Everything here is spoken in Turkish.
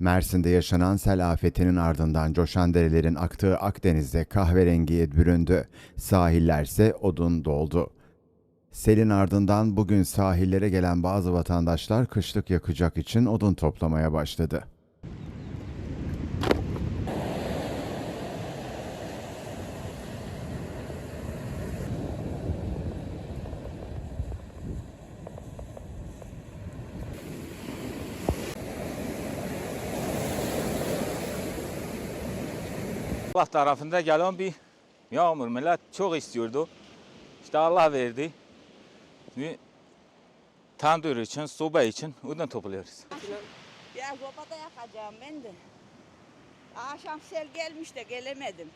Mersin'de yaşanan sel afetinin ardından coşan derelerin aktığı Akdeniz'de kahverengiye büründü. Sahillerse odun doldu. Selin ardından bugün sahillere gelen bazı vatandaşlar kışlık yakacak için odun toplamaya başladı. Allah tarafında gelen bir yağmur millet çok istiyordu. İşte Allah verdi. Şimdi tandır için, soba için odun topluyoruz. Ya sobada yakacağım ben de. Akşam sel gelmiş de gelemedim.